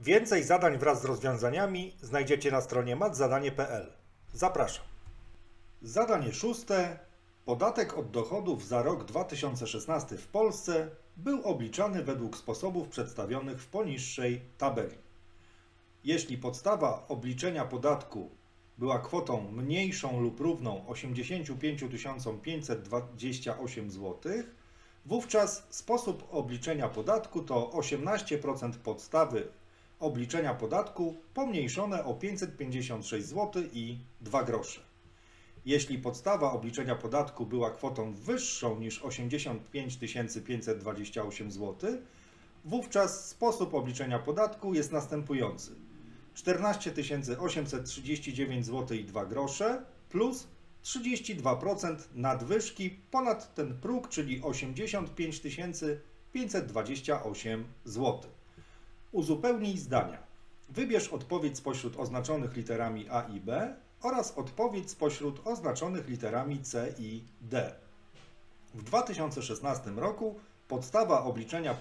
Więcej zadań wraz z rozwiązaniami znajdziecie na stronie matzadanie.pl. Zapraszam. Zadanie szóste. Podatek od dochodów za rok 2016 w Polsce był obliczany według sposobów przedstawionych w poniższej tabeli. Jeśli podstawa obliczenia podatku była kwotą mniejszą lub równą 85 528 zł, wówczas sposób obliczenia podatku to 18% podstawy obliczenia podatku pomniejszone o 556 zł i 2 grosze. Jeśli podstawa obliczenia podatku była kwotą wyższą niż 85 528 zł, wówczas sposób obliczenia podatku jest następujący. 14 839 zł i 2 grosze plus 32% nadwyżki ponad ten próg, czyli 85 528 zł. Uzupełnij zdania. Wybierz odpowiedź spośród oznaczonych literami A i B oraz odpowiedź spośród oznaczonych literami C i D. W 2016 roku podstawa obliczenia,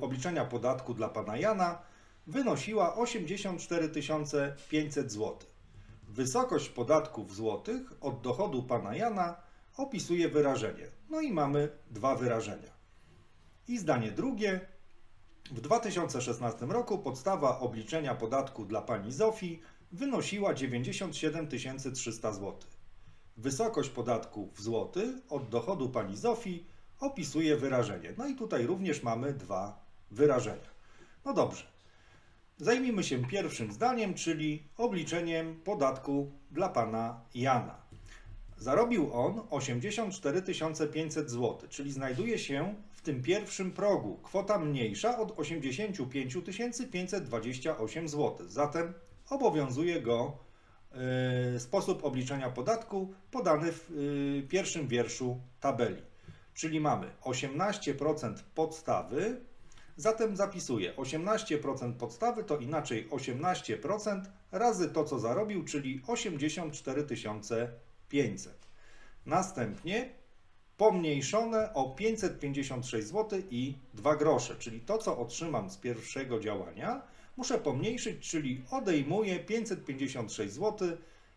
obliczenia podatku dla pana Jana wynosiła 84 500 zł. Wysokość podatku w złotych od dochodu pana Jana opisuje wyrażenie. No i mamy dwa wyrażenia. I zdanie drugie. W 2016 roku podstawa obliczenia podatku dla pani Zofii wynosiła 97 300 zł. Wysokość podatku w złoty od dochodu pani Zofii opisuje wyrażenie. No i tutaj również mamy dwa wyrażenia. No dobrze. Zajmijmy się pierwszym zdaniem, czyli obliczeniem podatku dla pana Jana. Zarobił on 84 500 zł, czyli znajduje się w tym pierwszym progu kwota mniejsza od 85 528 zł. Zatem obowiązuje go y, sposób obliczenia podatku podany w y, pierwszym wierszu tabeli. Czyli mamy 18% podstawy, zatem zapisuję 18% podstawy to inaczej 18% razy to, co zarobił, czyli 84 500. Następnie pomniejszone o 556 zł i 2 grosze, czyli to, co otrzymam z pierwszego działania, muszę pomniejszyć, czyli odejmuję 556 zł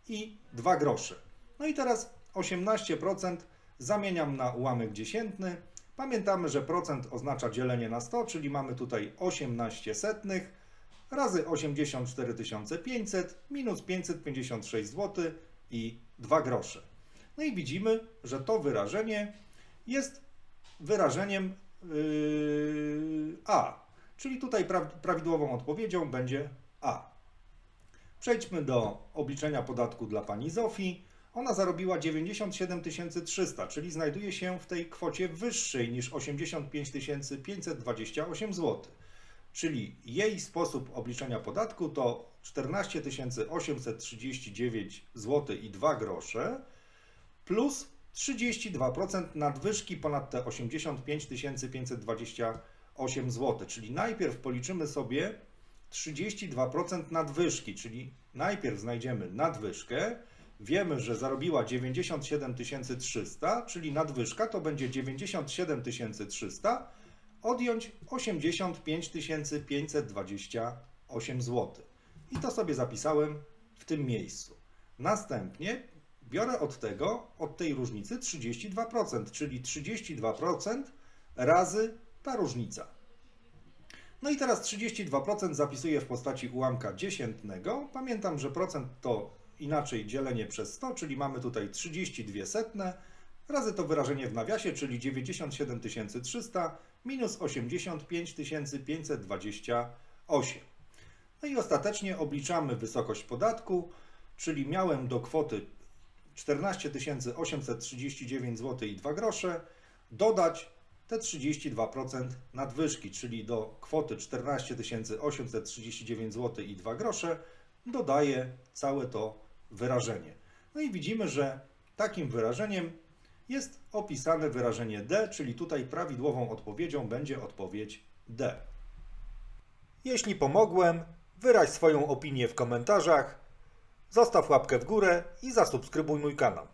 i 2 grosze. No i teraz 18% zamieniam na ułamek dziesiętny. Pamiętamy, że procent oznacza dzielenie na 100, czyli mamy tutaj 18 setnych razy 84 500 minus 556 zł i 2 grosze. No i widzimy, że to wyrażenie jest wyrażeniem yy, A, czyli tutaj pra prawidłową odpowiedzią będzie A. Przejdźmy do obliczenia podatku dla pani Zofii. Ona zarobiła 97 300, czyli znajduje się w tej kwocie wyższej niż 85 528 zł. Czyli jej sposób obliczenia podatku to 14 839 zł i 2 grosze plus 32% nadwyżki ponad te 85 528 zł. Czyli najpierw policzymy sobie 32% nadwyżki, czyli najpierw znajdziemy nadwyżkę. Wiemy, że zarobiła 97 300, czyli nadwyżka to będzie 97 300 odjąć 85 528 zł. I to sobie zapisałem w tym miejscu. Następnie biorę od tego, od tej różnicy 32%, czyli 32% razy ta różnica. No i teraz 32% zapisuję w postaci ułamka dziesiętnego. Pamiętam, że procent to inaczej dzielenie przez 100, czyli mamy tutaj 32 setne razy to wyrażenie w nawiasie, czyli 97 300 minus 85 528. No i ostatecznie obliczamy wysokość podatku, czyli miałem do kwoty 14 839 zł i 2 grosze dodać te 32% nadwyżki, czyli do kwoty 14 839 zł i 2 grosze dodaję całe to wyrażenie. No i widzimy, że takim wyrażeniem jest opisane wyrażenie D, czyli tutaj prawidłową odpowiedzią będzie odpowiedź D. Jeśli pomogłem, wyraź swoją opinię w komentarzach, zostaw łapkę w górę i zasubskrybuj mój kanał.